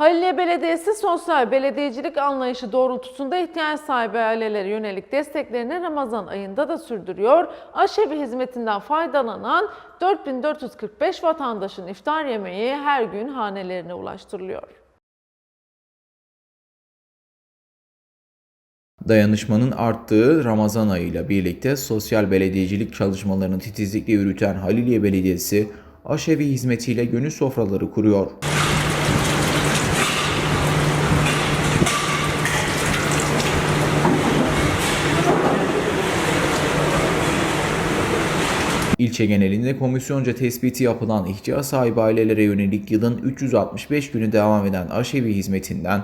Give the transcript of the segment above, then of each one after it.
Haliliye Belediyesi sosyal belediyecilik anlayışı doğrultusunda ihtiyaç sahibi ailelere yönelik desteklerini Ramazan ayında da sürdürüyor. Aşevi hizmetinden faydalanan 4445 vatandaşın iftar yemeği her gün hanelerine ulaştırılıyor. Dayanışmanın arttığı Ramazan ayıyla birlikte sosyal belediyecilik çalışmalarını titizlikle yürüten Haliliye Belediyesi aşevi hizmetiyle gönül sofraları kuruyor. İlçe genelinde komisyonca tespiti yapılan ihtiyaç sahibi ailelere yönelik yılın 365 günü devam eden aşevi hizmetinden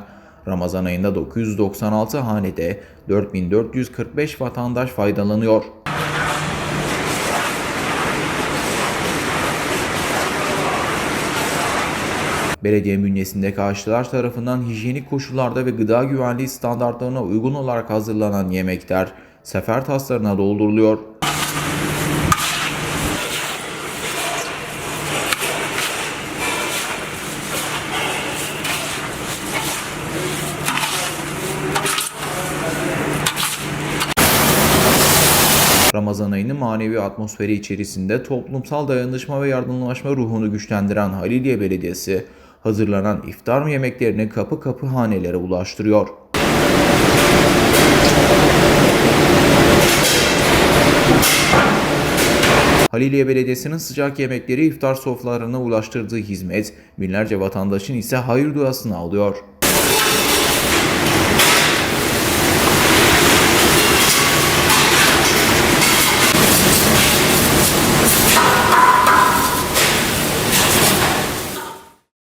Ramazan ayında 996 hanede 4445 vatandaş faydalanıyor. Belediye bünyesindeki aşçılar tarafından hijyenik koşullarda ve gıda güvenliği standartlarına uygun olarak hazırlanan yemekler sefer taslarına dolduruluyor. Ramazan ayının manevi atmosferi içerisinde toplumsal dayanışma ve yardımlaşma ruhunu güçlendiren Haliliye Belediyesi hazırlanan iftar yemeklerini kapı kapı hanelere ulaştırıyor. Haliliye Belediyesi'nin sıcak yemekleri iftar sofralarına ulaştırdığı hizmet binlerce vatandaşın ise hayır duasını alıyor.